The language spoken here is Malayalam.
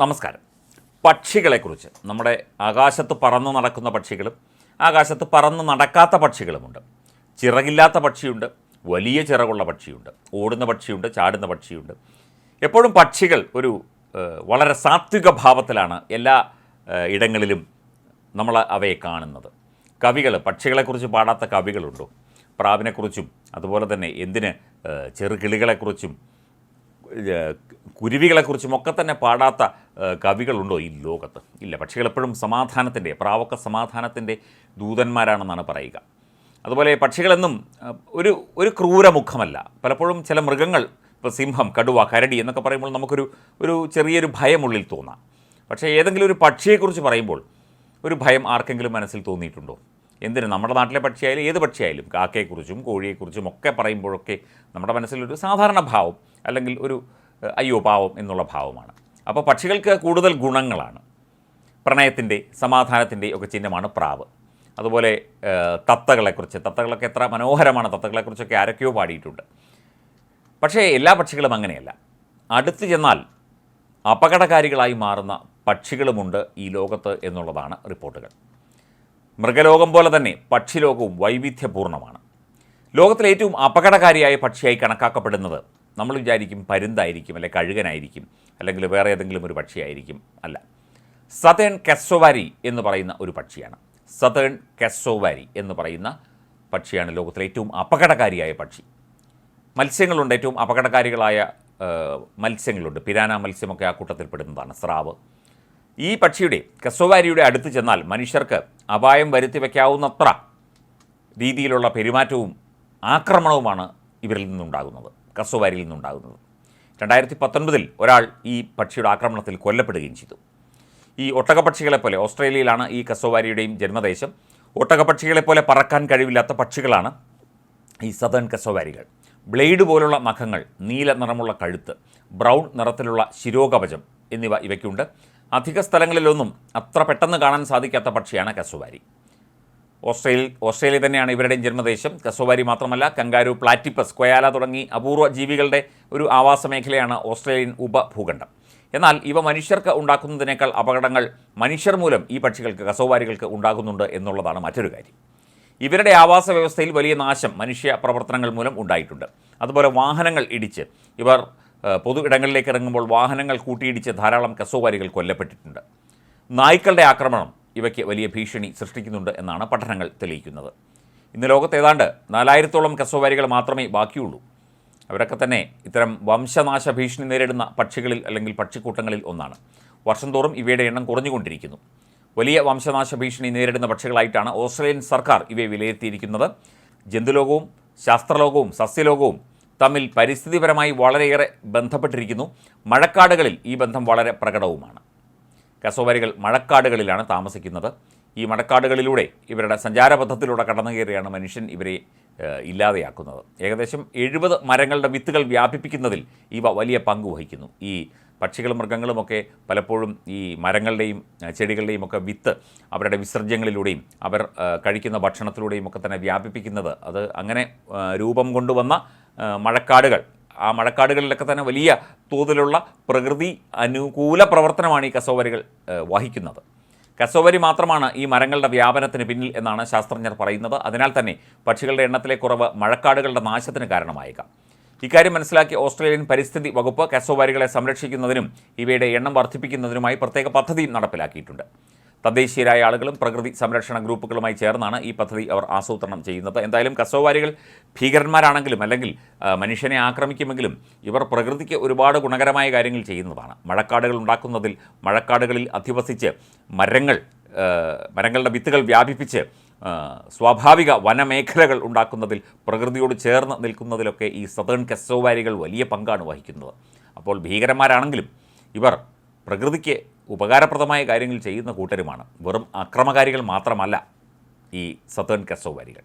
നമസ്കാരം. പക്ഷികളെക്കുറിച്ച്. നമ്മുടെ ആകാശത്ത് പറന്നു നടക്കുന്ന പക്ഷികളും ആകാശത്ത് പറന്നു നടക്കാത്ത പക്ഷികളുമുണ്ട്. ചിറകില്ലാത്ത പക്ഷിയുണ്ട് വലിയ ചിറകുള്ള പക്ഷിയുണ്ട് ഓടുന്ന പക്ഷിയുണ്ട് ചാടുന്ന പക്ഷിയുണ്ട്. എപ്പോഴും പക്ഷികൾ ഒരു വളരെ സാത്വിക ഭാവത്തിലാണ് എല്ലാ ഇടങ്ങളിലും നമ്മൾ അവയെ കാണുന്നത്. കവികൾ പക്ഷികളെക്കുറിച്ച് പാടാത്ത കവികളുണ്ടോ? പ്രാവിനെക്കുറിച്ചും അതുപോലെ തന്നെ എന്തിന് ചെറുകിളികളെക്കുറിച്ചും കുരുവികളെക്കുറിച്ചും ഒക്കെ തന്നെ പാടാത്ത കവികളുണ്ടോ ഈ ലോകത്ത്? ഇല്ല പക്ഷികൾ എപ്പോഴും സമാധാനത്തിന്റെ പ്രാവൊക്കെ സമാധാനത്തിന്റെ ദൂതന്മാരാണെന്നാണ് പറയുക. അതുപോലെ പക്ഷികളെന്നും ഒരു ഒരു ക്രൂരമുഖമല്ല. പലപ്പോഴും ചില മൃഗങ്ങൾ ഇപ്പോൾ സിംഹം കടുവ കരടി എന്നൊക്കെ പറയുമ്പോൾ നമുക്കൊരു ഒരു ചെറിയൊരു ഭയമുള്ളിൽ തോന്നാം. പക്ഷേ ഏതെങ്കിലും ഒരു പക്ഷിയെക്കുറിച്ച് പറയുമ്പോൾ ഒരു ഭയം ആർക്കെങ്കിലും മനസ്സിൽ തോന്നിയിട്ടുണ്ടോ? എന്തിന്? നമ്മുടെ നാട്ടിലെ പക്ഷിയായാലും ഏത് പക്ഷിയായാലും കാക്കയെക്കുറിച്ചും കോഴിയെക്കുറിച്ചും ഒക്കെ പറയുമ്പോഴൊക്കെ നമ്മുടെ മനസ്സിലൊരു സാധാരണ ഭാവം അല്ലെങ്കിൽ ഒരു അയ്യോ പാവം എന്നുള്ള ഭാവമാണ്. അപ്പോൾ പക്ഷികൾക്ക് കൂടുതൽ ഗുണങ്ങളാണ്. പ്രണയത്തിന്റെ സമാധാനത്തിന്റെ ഒക്കെ ചിഹ്നമാണ് പ്രാവ്. അതുപോലെ തത്തകളെക്കുറിച്ച് തത്തകളൊക്കെ എത്ര മനോഹരമാണ് തത്തകളെക്കുറിച്ചൊക്കെ ആരൊക്കെയോ പാടിയിട്ടുണ്ട്. പക്ഷേ എല്ലാ പക്ഷികളും അങ്ങനെയല്ല. അടുത്ത് ചെന്നാൽ അപകടകാരികളായി മാറുന്ന പക്ഷികളുമുണ്ട് ഈ ലോകത്ത് എന്നുള്ളതാണ് റിപ്പോർട്ടുകൾ. മൃഗലോകം പോലെ തന്നെ പക്ഷിലോകവും വൈവിധ്യപൂർണമാണ് ലോകത്തിലെ ഏറ്റവും അപകടകാരിയായ പക്ഷിയായി കണക്കാക്കപ്പെടുന്നത് നമ്മൾ വിചാരിക്കും പരുന്തായിരിക്കും അല്ലെ കഴുകനായിരിക്കും അല്ലെങ്കിൽ വേറെ ഏതെങ്കിലും ഒരു പക്ഷിയായിരിക്കും അല്ല. സതേൺ കെസോവാരി എന്ന് പറയുന്ന ഒരു പക്ഷിയാണ്. സതേൺ കെസോവാരി എന്ന് പറയുന്ന പക്ഷിയാണ് ലോകത്തിലെ ഏറ്റവും അപകടകാരിയായ പക്ഷി. മത്സ്യങ്ങളുണ്ട് ഏറ്റവും അപകടകാരികളായ മത്സ്യങ്ങളുണ്ട്. പിരാന മത്സ്യമൊക്കെ ആ കൂട്ടത്തിൽ പെടുന്നതാണ് സ്രാവ്. ഈ പക്ഷിയുടെ കെസോവാരിയുടെ അടുത്ത് ചെന്നാൽ മനുഷ്യർക്ക് അപായം വരുത്തി വയ്ക്കാവുന്നത്ര രീതിയിലുള്ള പെരുമാറ്റവും ആക്രമണവുമാണ് ഇവരിൽ നിന്നുണ്ടാകുന്നത്. കസോവാരിയിൽ നിന്നുണ്ടാകുന്നത്. രണ്ടായിരത്തി പത്തൊൻപതിൽ ഒരാൾ ഈ പക്ഷിയുടെ ആക്രമണത്തിൽ കൊല്ലപ്പെടുകയും ചെയ്തു. ഈ ഒട്ടകപ്പക്ഷികളെപ്പോലെ ഓസ്ട്രേലിയയിലാണ് ഈ കസോവാരിയുടെയും ജന്മദേശം. ഒട്ടകപ്പക്ഷികളെപ്പോലെ പറക്കാൻ കഴിവില്ലാത്ത പക്ഷികളാണ് ഈ സതേൺ കസോവാരികൾ ബ്ലേഡ് പോലുള്ള മഖങ്ങൾ നീല നിറമുള്ള കഴുത്ത് ബ്രൗൺ നിറത്തിലുള്ള ശിരോകവചം എന്നിവ ഇവയ്ക്കുണ്ട്. അധിക സ്ഥലങ്ങളിലൊന്നും അത്ര പെട്ടെന്ന് കാണാൻ സാധിക്കാത്ത പക്ഷിയാണ് കസോവാരി ഓസ്ട്രേലിയ ഓസ്ട്രേലിയ തന്നെയാണ് ഇവരുടെയും ജന്മദേശം. കസോവാരി മാത്രമല്ല കങ്കാരു പ്ലാറ്റിപ്പസ് കൊയാല തുടങ്ങി അപൂർവ ജീവികളുടെ ഒരു ആവാസ മേഖലയാണ് ഓസ്ട്രേലിയൻ ഉപഭൂഖണ്ഡം. എന്നാൽ ഇവ മനുഷ്യർക്ക് ഉണ്ടാക്കുന്നതിനേക്കാൾ അപകടങ്ങൾ മനുഷ്യർ മൂലം ഈ പക്ഷികൾക്ക് കസോവാരികൾക്ക് ഉണ്ടാകുന്നുണ്ട് എന്നുള്ളതാണ് മറ്റൊരു കാര്യം. ഇവരുടെ ആവാസ വ്യവസ്ഥയിൽ വലിയ നാശം മനുഷ്യ പ്രവർത്തനങ്ങൾ മൂലം ഉണ്ടായിട്ടുണ്ട്. അതുപോലെ വാഹനങ്ങൾ ഇടിച്ച് ഇവർ പൊതു ഇടങ്ങളിലേക്ക് ഇറങ്ങുമ്പോൾ വാഹനങ്ങൾ കൂട്ടിയിടിച്ച് ധാരാളം കസോവാരികൾ കൊല്ലപ്പെട്ടിട്ടുണ്ട്. നായ്ക്കളുടെ ആക്രമണം ഇവയ്ക്ക് വലിയ ഭീഷണി സൃഷ്ടിക്കുന്നുണ്ട് എന്നാണ് പഠനങ്ങൾ തെളിയിക്കുന്നത്. ഇന്ന് ലോകത്ത് ഏതാണ്ട് നാലായിരത്തോളം കസോവാരികൾ മാത്രമേ ബാക്കിയുള്ളൂ. അവരൊക്കെ തന്നെ ഇത്തരം വംശനാശ ഭീഷണി നേരിടുന്ന പക്ഷികളിൽ അല്ലെങ്കിൽ പക്ഷിക്കൂട്ടങ്ങളിൽ ഒന്നാണ്. വർഷം തോറും ഇവയുടെ എണ്ണം കുറഞ്ഞുകൊണ്ടിരിക്കുന്നു. വലിയ വംശനാശ ഭീഷണി നേരിടുന്ന പക്ഷികളായിട്ടാണ് ഓസ്ട്രേലിയൻ സർക്കാർ ഇവയെ വിലയിരുത്തിയിരിക്കുന്നത്. ജന്തുലോകവും ശാസ്ത്രലോകവും സസ്യലോകവും തമ്മിൽ പരിസ്ഥിതിപരമായി വളരെയേറെ ബന്ധപ്പെട്ടിരിക്കുന്നു. മഴക്കാടുകളിൽ ഈ ബന്ധം വളരെ പ്രകടവുമാണ്. കസോവാരികൾ മഴക്കാടുകളിലാണ് താമസിക്കുന്നത്. ഈ മഴക്കാടുകളിലൂടെ ഇവരുടെ സഞ്ചാരപഥത്തിലൂടെ കടന്നു കയറിയാണ് മനുഷ്യൻ ഇവരെ ഇല്ലാതെയാക്കുന്നത്. ഏകദേശം എഴുപത് മരങ്ങളുടെ വിത്തുകൾ വ്യാപിപ്പിക്കുന്നതിൽ ഇവ വലിയ പങ്ക് വഹിക്കുന്നു. ഈ പക്ഷികളും മൃഗങ്ങളുമൊക്കെ പലപ്പോഴും ഈ മരങ്ങളുടെയും ചെടികളുടെയും ഒക്കെ വിത്ത് അവരുടെ വിസർജ്യങ്ങളിലൂടെയും അവർ കഴിക്കുന്ന ഭക്ഷണത്തിലൂടെയും ഒക്കെ തന്നെ വ്യാപിപ്പിക്കുന്നത്. അത് അങ്ങനെ രൂപം കൊണ്ടുവന്ന മഴക്കാടുകൾ ആ മഴക്കാടുകളിലൊക്കെ തന്നെ വലിയ തോതിലുള്ള പ്രകൃതി അനുകൂല പ്രവർത്തനമാണ് ഈ കസോവരികൾ വഹിക്കുന്നത്. കസോവരി മാത്രമാണ് ഈ മരങ്ങളുടെ വ്യാപനത്തിന് പിന്നിൽ എന്നാണ് ശാസ്ത്രജ്ഞർ പറയുന്നത്. അതിനാൽ തന്നെ പക്ഷികളുടെ എണ്ണത്തിലെ കുറവ് മഴക്കാടുകളുടെ നാശത്തിന് കാരണമായേക്കാം. ഇക്കാര്യം മനസ്സിലാക്കി ഓസ്ട്രേലിയൻ പരിസ്ഥിതി വകുപ്പ് കസോവാരികളെ സംരക്ഷിക്കുന്നതിനും ഇവയുടെ എണ്ണം വർദ്ധിപ്പിക്കുന്നതിനുമായി പ്രത്യേക പദ്ധതി നടപ്പിലാക്കിയിട്ടുണ്ട്. തദ്ദേശീയരായ ആളുകളും പ്രകൃതി സംരക്ഷണ ഗ്രൂപ്പുകളുമായി ചേർന്നാണ് ഈ പദ്ധതി അവർ ആസൂത്രണം ചെയ്യുന്നത്. എന്തായാലും കസോവാരികൾ ഭീകരന്മാരാണെങ്കിലും അല്ലെങ്കിൽ മനുഷ്യനെ ആക്രമിക്കുമെങ്കിലും ഇവർ പ്രകൃതിക്ക് ഒരുപാട് ഗുണകരമായ കാര്യങ്ങൾ ചെയ്യുന്നതാണ്. മഴക്കാടുകൾ ഉണ്ടാക്കുന്നതിൽ മഴക്കാടുകളിൽ അധിവസിച്ച് മരങ്ങൾ മരങ്ങളുടെ വിത്തുകൾ വ്യാപിപ്പിച്ച് സ്വാഭാവിക വനമേഖലകൾ ഉണ്ടാക്കുന്നതിൽ പ്രകൃതിയോട് ചേർന്ന് നിൽക്കുന്നതിലൊക്കെ ഈ സതേൺ കസോവാരികൾ വലിയ പങ്കാണ് വഹിക്കുന്നത്. അപ്പോൾ ഭീകരന്മാരാണെങ്കിലും ഇവർ പ്രകൃതിക്ക് ഉപകാരപ്രദമായ കാര്യങ്ങൾ ചെയ്യുന്ന കൂട്ടരുമാണ്. വെറും അക്രമകാരികൾ മാത്രമല്ല ഈ സത്തേൺ കസോവാരികൾ